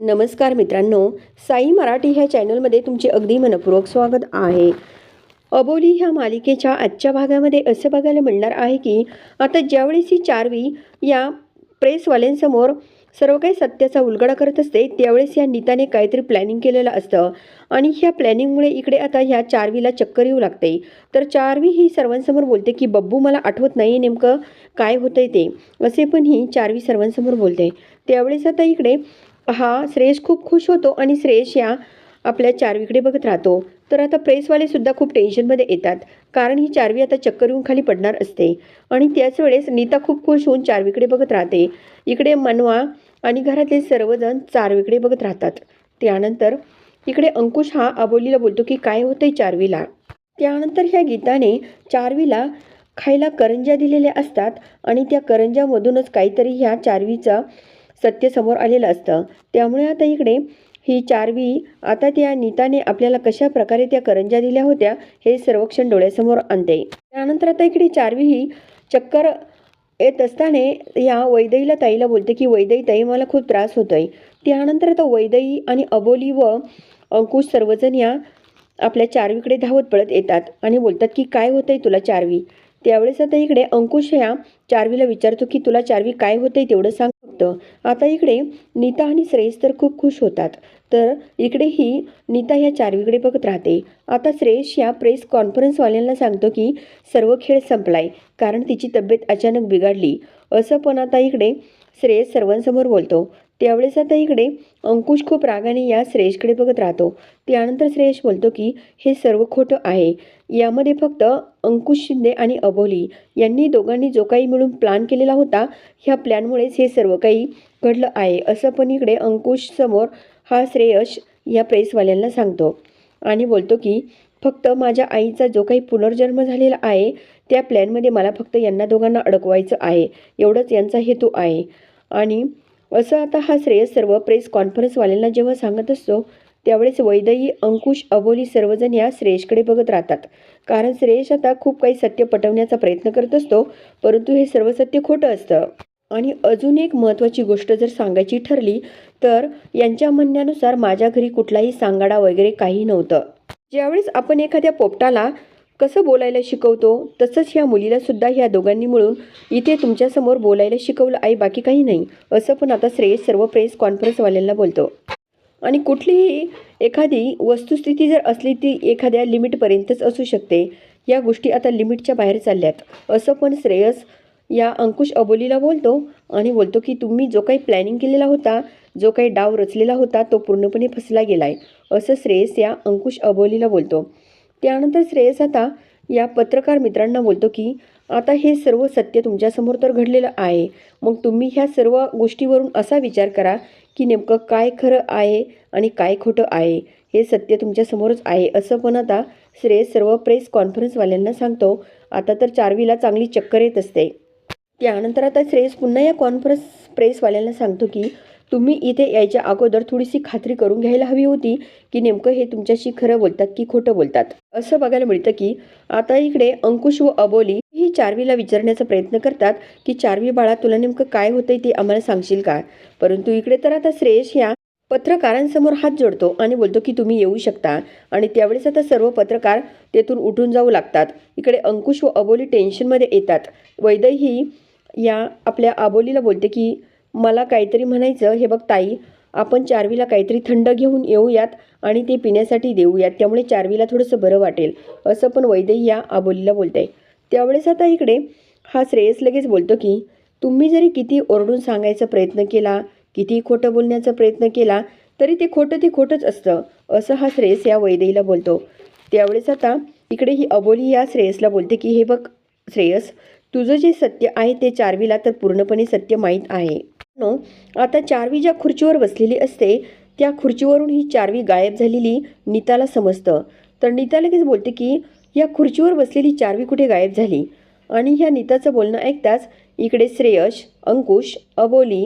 नमस्कार मित्रांनो साई मराठी ह्या चॅनलमध्ये तुमचे अगदी मनपूर्वक स्वागत आहे. अबोली ह्या मालिकेच्या आजच्या भागामध्ये असं बघायला मिळणार आहे की आता ज्यावेळेस ही चारवी या प्रेसवाल्यांसमोर सर्व काही सत्याचा उलगडा करत असते त्यावेळेस या नीताने काहीतरी प्लॅनिंग केलेलं असतं. आणि ह्या प्लॅनिंगमुळे इकडे आता ह्या चारवीला चक्कर येऊ लागते. तर चारवी ही सर्वांसमोर बोलते की बब्बू मला आठवत नाही नेमकं काय होतंय ते. असे पण ही चारवी सर्वांसमोर बोलते. त्यावेळेस आता इकडे हा श्रेयस खूप खुश होतो आणि श्रेयस या आपल्या चारवीकडे बघत राहतो. तर आता प्रेसवालेसुद्धा खूप टेन्शनमध्ये येतात. कारण ही चारवी आता चक्कर येऊन खाली पडणार असते. आणि त्याच वेळेस नीता खूप खुश होऊन चारवीकडे बघत राहते. इकडे मनवा आणि घरातले सर्वजण चारवीकडे बघत राहतात. त्यानंतर इकडे अंकुश हा अबोलीला बोलतो की काय होतंय चारवीला? त्यानंतर ह्या गीताने चारवीला खायला करंज्या दिलेल्या असतात आणि त्या करंज्यामधूनच काहीतरी ह्या चारवीचं सत्य समोर आलेलं असतं. त्यामुळे आता इकडे ही चारवी आता त्या नीताने आपल्याला कशा प्रकारे त्या करंज्या दिल्या होत्या हे सर्वक्षण डोळ्यासमोर आणते. त्यानंतर आता इकडे चारवी ही चक्कर येत असताना या वैदईला ताईला बोलते की वैदई ताई मला खूप त्रास होतोय. त्यानंतर आता वैदई आणि अबोली व अंकुश सर्वजण या आपल्या चारवीकडे धावत पळत येतात आणि बोलतात की काय होतंय तुला चारवी? त्यावेळेस आता इकडे अंकुश या चारवीला विचारतो की तुला चारवी काय होतंय तेवढं सांग फक्त. आता इकडे नीता आणि श्रेयस तर खूप खुश होतात. तर इकडे ही नीता या चारवीकडे बघत राहते. आता श्रेयस या प्रेस कॉन्फरन्सवाल्यांना सांगतो की सर्व खेळ संपलाय. कारण तिची तब्येत अचानक बिघडली. असं पण आता इकडे श्रेयस सर्वांसमोर बोलतो. त्यावेळेस आता इकडे अंकुश खूप रागाने या श्रेयसकडे बघत राहतो. त्यानंतर श्रेयस बोलतो की हे सर्व खोटं आहे. यामध्ये फक्त अंकुश शिंदे आणि अबोली यांनी दोघांनी जो काही मिळून प्लॅन केलेला होता ह्या प्लॅनमुळेच हे सर्व काही घडलं आहे. असं पण इकडे अंकुश समोर हा श्रेयश या प्रेसवाल्यांना सांगतो आणि बोलतो की फक्त माझ्या आईचा जो काही पुनर्जन्म झालेला आहे त्या प्लॅनमध्ये मला फक्त यांना दोघांना अडकवायचं आहे. एवढंच यांचा हेतू आहे. आणि असं आता हा श्रेयस सर्व प्रेस कॉन्फरन्सवाल्यांना जेव्हा सांगत असतो त्यावेळेस वैदई अंकुश अबोली सर्वजण या श्रेयशकडे बघत राहतात. कारण श्रेयश आता खूप काही सत्य पटवण्याचा प्रयत्न करत असतो परंतु हे सर्व सत्य खोटं असतं. आणि अजून एक महत्त्वाची गोष्ट जर सांगायची ठरली तर यांच्या म्हणण्यानुसार माझ्या घरी कुठलाही सांगाडा वगैरे काही नव्हतं. ज्यावेळेस आपण एखाद्या पोपटाला कसं बोलायला शिकवतो तसंच ह्या मुलीलासुद्धा ह्या दोघांनी मिळून इथे तुमच्यासमोर बोलायला शिकवलं आहे बाकी काही नाही असं पण आता श्रेयस सर्व प्रेस कॉन्फरन्सवाल्यांना बोलतो. आणि कुठलीही एखादी वस्तुस्थिती जर असली ती एखाद्या लिमिटपर्यंतच असू शकते. या गोष्टी आता लिमिटच्या बाहेर चालल्यात. असं पण श्रेयस या अंकुश अबोलीला बोलतो आणि बोलतो की तुम्ही जो काही प्लॅनिंग केलेला होता जो काही डाव रचलेला होता तो पूर्णपणे फसला गेला आहे असं श्रेयस या अंकुश अबोलीला बोलतो. त्यानंतर श्रेयस आता या पत्रकार मित्रांना बोलतो की आता हे सर्व सत्य तुमच्यासमोर तर घडलेलं आहे. मग तुम्ही ह्या सर्व गोष्टीवरून असा विचार करा की नेमकं काय खरं आहे आणि काय खोटं आहे. हे सत्य तुमच्यासमोरच आहे असं पण आता श्रेयस सर्व प्रेस कॉन्फरन्सवाल्यांना सांगतो. आता तर चारवीला चांगली चक्कर येत असते. त्यानंतर आता श्रेयस पुन्हा या कॉन्फरन्स प्रेसवाल्यांना सांगतो की तुम्ही इथे यायच्या अगोदर थोडीशी खात्री करून घ्यायला हवी होती की नेमकं हे तुमच्याशी खरं बोलतात की खोटं बोलतात. असं बघायला मिळतं की आता इकडे अंकुश व अबोली ही चारवीला विचारण्याचा प्रयत्न करतात की चारवी बाळा तुला नेमकं काय होतंय ते आम्हाला सांगशील का? परंतु इकडे तर आता श्रेयस ह्या पत्रकारांसमोर हात जोडतो आणि बोलतो की तुम्ही येऊ शकता. आणि त्यावेळेस आता सर्व पत्रकार तेथून उठून जाऊ लागतात. इकडे अंकुश व अबोली टेन्शनमध्ये येतात. वैदही या आपल्या अबोलीला बोलते की मला काहीतरी म्हणायचं हे बघ ताई आपण चारवीला काहीतरी थंड घेऊन येऊयात आणि ते पिण्यासाठी देऊयात त्यामुळे चारवीला थोडंसं बरं वाटेल. असं पण वैदई या आबोलीला बोलते त्यावेळेस आता इकडे हा श्रेयस लगेच बोलतो की तुम्ही जरी किती ओरडून सांगायचा प्रयत्न केला किती खोटं बोलण्याचा प्रयत्न केला तरी ते खोटं ते खोटंच असतं असं हा श्रेयस या वैदईला बोलतो. त्यावेळेस आता इकडे ही अबोली या श्रेयसला बोलते की हे बघ श्रेयस तुझं जे सत्य आहे ते चारवीला तर पूर्णपणे सत्य माहीत आहे. नो आता चारवी ज्या खुर्चीवर बसलेली असते त्या खुर्चीवरून ही चारवी गायब झालेली नीताला समजतं. तर नीता लगेच बोलते की या खुर्चीवर बसलेली चारवी कुठे गायब झाली? आणि ह्या नीताचं बोलणं ऐकताच इकडे श्रेयश अंकुश अबोली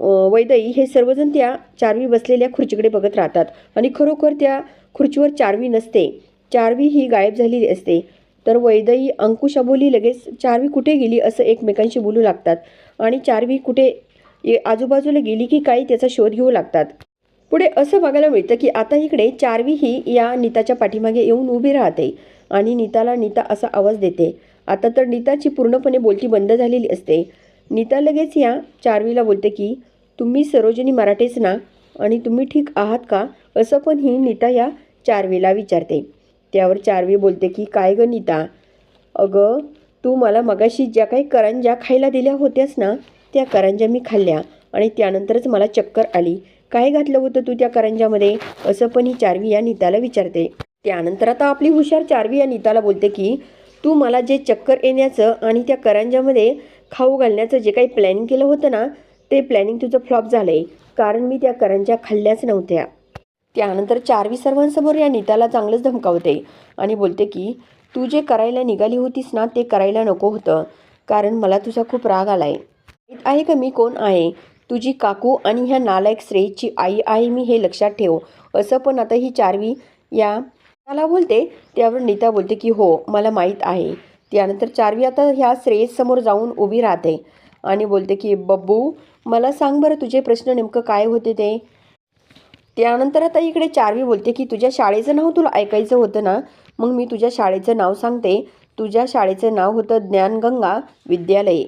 वैदई हे सर्वजण त्या चारवी बसलेल्या खुर्चीकडे बघत राहतात. आणि खरोखर त्या खुर्चीवर चारवी नसते. चारवी ही गायब झालेली असते. तर वैदई अंकुश अबोली लगेच चारवी कुठे गेली असं एकमेकांशी बोलू लागतात. आणि चारवी कुठे आजूबाजूला गेली की काही त्याचा शोध घेऊ लागतात. पुढे असं बघायला मिळतं की आता इकडे चारवी ही या नीताच्या पाठीमागे येऊन उभी राहते आणि नीताला नीता असा आवाज देते. आता तर नीताची पूर्णपणे बोलती बंद झालेली असते. नीता लगेच या चारवीला बोलते की तुम्ही सरोजिनी मराठेच ना? आणि तुम्ही ठीक आहात का? असं पण ही नीता या चारवीला विचारते. त्यावर चारवी बोलते की काय ग नीता? अगं तू मला मगाशी ज्या काही करंज्या खायला दिल्या होत्यास ना त्या करंज्या मी खाल्ल्या आणि त्यानंतरच मला चक्कर आली. काय घातलं होतं तू त्या करंज्यामध्ये? असं पण ही चारवी या नीताला विचारते. त्यानंतर आता आपली हुशार चारवी या नीताला बोलते की तू मला जे चक्कर येण्याचं आणि त्या करंज्यामध्ये खाऊ घालण्याचं जे काही प्लॅनिंग केलं होतं ना ते प्लॅनिंग तुझं फ्लॉप झालं आहे कारण मी त्या करंज्या खाल्ल्याच नव्हत्या. त्यानंतर चारवी सर्वांसमोर या नीताला चांगलंच धमकावते आणि बोलते की तू जे करायला निघाली होतीस ना ते करायला नको होतं. कारण मला तुझा खूप राग आला आहे माहीत आहे का मी कोण आहे? तुझी काकू आणि ह्या नालायक श्रेयची आई आहे मी हे लक्षात ठेव. असं पण आता ही चारवी या त्याला बोलते त्यावर नीता बोलते की हो मला माहीत आहे. त्यानंतर चारवी आता ह्या श्रेयसमोर जाऊन उभी राहते आणि बोलते की बब्बू मला सांग बरं तुझे प्रश्न नेमकं काय होते ते? त्यानंतर आता इकडे चारवी बोलते की तुझ्या शाळेचं नाव तुला ऐकायचं होतं ना? मग मी तुझ्या शाळेचं नाव सांगते. तुझ्या शाळेचं नाव होतं ज्ञानगंगा विद्यालय.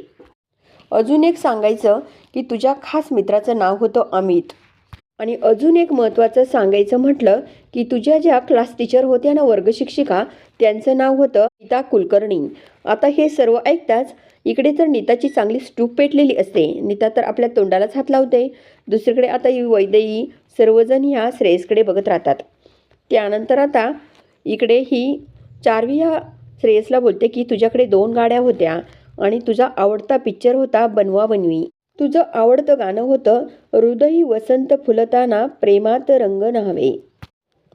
अजून एक सांगायचं की तुझ्या खास मित्राचं नाव होतं अमित. आणि अजून एक महत्त्वाचं सांगायचं म्हटलं की तुझ्या ज्या क्लास टीचर होत्या ना वर्गशिक्षिका त्यांचं नाव होतं नीता कुलकर्णी. आता हे सर्व ऐकताच इकडे तर नीताची चांगली स्टूप पेटलेली असते. नीता तर आपल्या तोंडालाच हात लावते. दुसरीकडे आता ही वैदेही सर्वजण ह्या श्रेयसकडे बघत राहतात. त्यानंतर आता इकडे ही चारवी ह्या श्रेयसला बोलते की तुझ्याकडे दोन गाड्या होत्या. आणि तुझा आवडता पिक्चर होता बनवा बनवी. तुझं आवडतं गाणं होतं हृदयी वसंत फुलताना प्रेमात रंग न्हावे.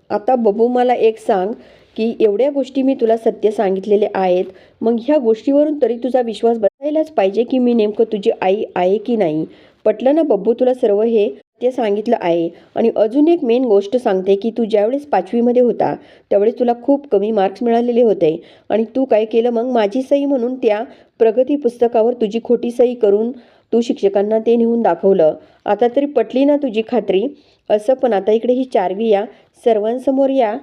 आता बबू मला एक सांग की एवढ्या गोष्टी मी तुला सत्य सांगितलेले आहेत मग ह्या गोष्टीवरून तरी तुझा विश्वास बसायलाच पाहिजे की मी नेमकं तुझी आई आहे की नाही? पटलं ना बब्बू तुला सर्व हे? ते सांगितलं आहे. आणि अजून एक मेन गोष्ट सांगते की तू ज्यावेळेस पाचवीमध्ये होता त्यावेळेस तुला खूप कमी मार्क्स मिळालेले होते. आणि तू काय केलं मग? माझी सही म्हणून त्या प्रगती पुस्तकावर तुझी खोटी सही करून तू शिक्षकांना ते नेऊन दाखवलं. आता तरी पटली ना तुझी खात्री? असं पण आता इकडे ही चारवी या सर्वांसमोर या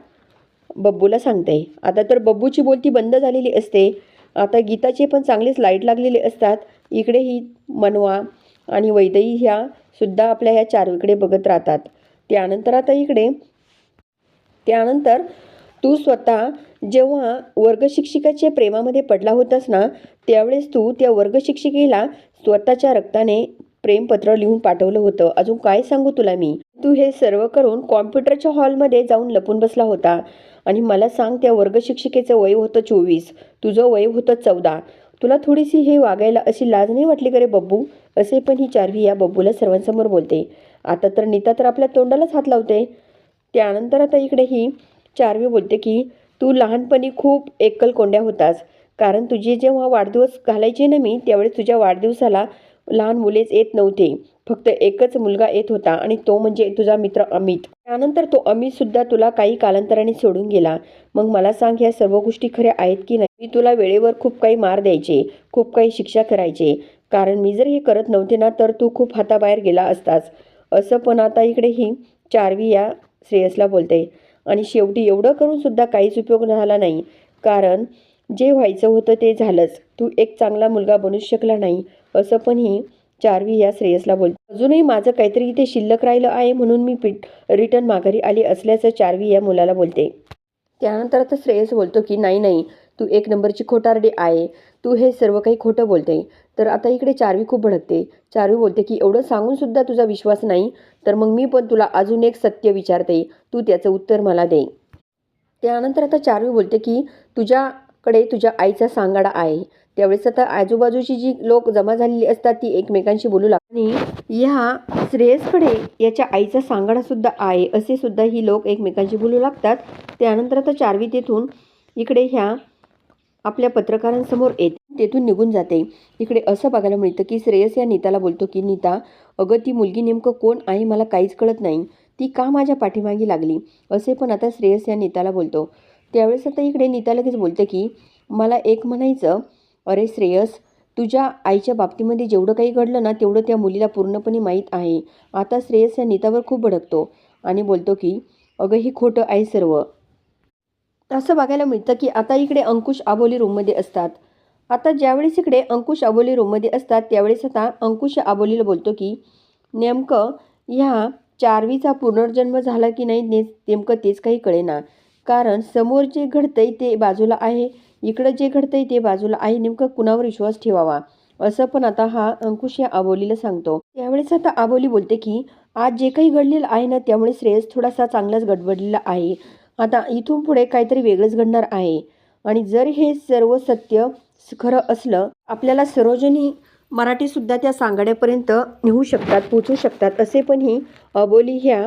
बब्बूला सांगते. आता तर बब्बूची बोलती बंद झालेली असते. आता गीताचे पण चांगलेच लाइट लागलेले असतात. इकडे ही मनवा आणि वैदई ह्या सुद्धा आपल्या ह्या चारवीकडे बघत राहतात. त्यानंतर आता इकडे त्यानंतर तू स्वतः जेव्हा वर्गशिक्षिकाच्या प्रेमामध्ये पडला होतास ना त्यावेळेस तू त्या वर्गशिक्षिकेला स्वतःच्या रक्ताने प्रेमपत्र लिहून पाठवलं होतं. अजून काय सांगू तुला मी? तू हे सर्व करून कॉम्प्युटरच्या हॉलमध्ये जाऊन लपून बसला होता. आणि मला सांग त्या वर्गशिक्षिकेचं वय होतं चोवीस. तुझं वय होतं चौदा. तुला थोडीशी हे वागायला अशी लाज नाही वाटली का रे बब्बू? असे पण ही चारवी या बब्बूला सर्वांसमोर बोलते. आता तर नीता तर आपल्या तोंडालाच हात लावते. त्यानंतर आता इकडे ही चारवी बोलते की तू लहानपणी खूप एकल कोंड्या होतास. कारण तुझे जेव्हा वाढदिवस घालायचे ना मी त्यावेळेस तुझ्या वाढदिवसाला लहान मुलेच येत नव्हते. फक्त एकच मुलगा येत होता आणि तो म्हणजे तुझा मित्र अमित. त्यानंतर तो अमित सुद्धा तुला काही कालांतराने सोडून गेला. मग मला सांग ह्या सर्व गोष्टी खऱ्या आहेत की नाही? मी तुला वेळेवर खूप काही मार द्यायचे खूप काही शिक्षा करायचे. कारण मी जर हे करत नव्हते ना तर तू खूप हाताबाहेर गेला असतास. असं पण आता इकडे ही चारवी या श्रेयसला बोलते. आणि शेवटी एवढं करून सुद्धा काहीच उपयोग झाला नाही. कारण जे व्हायचं होतं ते झालंच. तू एक चांगला मुलगा बनूच शकला नाही. असं पण ही चारवी या श्रेयसला बोलते अजूनही माझं काहीतरी इथे शिल्लक राहिलं आहे म्हणून मी पिट रिटर्न माघारी आली असल्याचं चारवी या मुलाला बोलते. त्यानंतर आता श्रेयस बोलतो की नाही नाही तू एक नंबरची खोटारडी आहे. तू हे सर्व काही खोटं बोलते. तर आता इकडे चारवी खूप भडकते. चारवी बोलते की एवढं सांगून सुद्धा तुझा विश्वास नाही. तर मग मी पण तुला अजून एक सत्य विचारते. तू त्याचं उत्तर मला दे. त्यानंतर आता चारवी बोलते की तुझ्या कडे तुझ्या आईचा सांगाडा आहे. त्यावेळेस आता आजूबाजूची जी लोक जमा झालेली असतात ती एकमेकांशी बोलू लागतात. आणि ह्या श्रेयसकडे याच्या आईचा सांगाडा सुद्धा आहे. असे सुद्धा ही लोक एकमेकांशी बोलू लागतात. त्यानंतर आता चारवी तेथून इकडे ह्या आपल्या पत्रकारांसमोर येत तेथून निघून जाते. इकडे असं बघायला मिळतं की श्रेयस या नीताला बोलतो की नीता अगं ती मुलगी नेमकं कोण आहे? मला काहीच कळत नाही. ती का माझ्या पाठीमागे लागली? असे पण आता श्रेयस या नीताला बोलतो. त्यावेळेस आता इकडे नीता लगेच बोलते की मला एक म्हणायचं अरे श्रेयस तुझ्या आईच्या बाबतीमध्ये जेवढं काही घडलं ना तेवढं त्या मुलीला पूर्णपणे माहीत आहे. आता श्रेयस या नीतावर खूप भडकतो आणि बोलतो की अगं ही खोटं आहे सर्व. असं बघायला मिळतं की आता इकडे अंकुश आबोली रूममध्ये असतात. आता ज्यावेळेस इकडे अंकुश आबोली रूममध्ये असतात त्यावेळेस आता अंकुश आबोलीला बोलतो की नेमकं ह्या चारवीचा पुनर्जन्म झाला की नाही ने नेमकं तेच काही कळेना. कारण समोर जे घडतंय ते बाजूला आहे इकडं जे घडतंय ते बाजूला आहे नेमकं कुणावर विश्वास ठेवावा? असं पण आता हा अंकुश या आबोलीला सांगतो. त्यावेळेस आता आबोली बोलते की आज जे काही घडलेलं आहे ना त्यामुळे श्रेयस थोडासा चांगलाच गडबडलेला आहे. आता इथून पुढे काहीतरी वेगळंच घडणार आहे. आणि जर हे सर्व सत्य खरं असलं आपल्याला सरोजनी मराठीसुद्धा त्या सांगाड्यापर्यंत नेऊ शकतात पोचू शकतात असे पण ही अबोली ह्या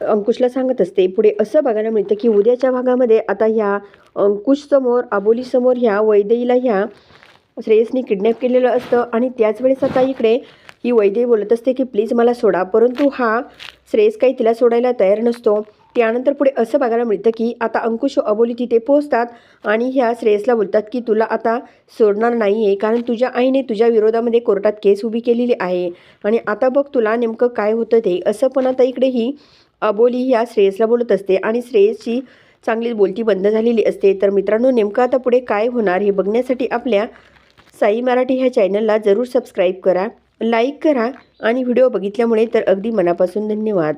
अंकुशला सांगत असते पुढे असं बघायला मिळतं की उद्याच्या भागामध्ये आता ह्या अंकुशसमोर अबोलीसमोर ह्या वैदेईला ह्या श्रेयसनी किडनॅप केलेलं असतं आणि त्याच वेळेस आता इकडे ही वैदेही बोलत असते की प्लीज मला सोडा. परंतु हा श्रेयस काही तिला सोडायला तयार नसतो. त्यानंतर पुढे असं बघायला मिळतं की आता अंकुश अबोली तिथे पोहोचतात आणि ह्या श्रेयसला बोलतात की तुला आता सोडणार नाही आहे कारण तुझ्या आईने तुझ्या विरोधामध्ये कोर्टात केस उभी केलेली आहे आणि आता बघ तुला नेमकं काय होतं ते. असं पण आता इकडे ही अबोली ह्या श्रेयसला बोलत असते आणि श्रेयसची चांगली बोलती बंद झालेली असते. तर मित्रांनो नेमकं आता पुढे काय होणार हे बघण्यासाठी आपल्या साई मराठी ह्या चॅनलला जरूर सबस्क्राईब करा लाईक करा आणि व्हिडिओ बघितल्यामुळे तर अगदी मनापासून धन्यवाद.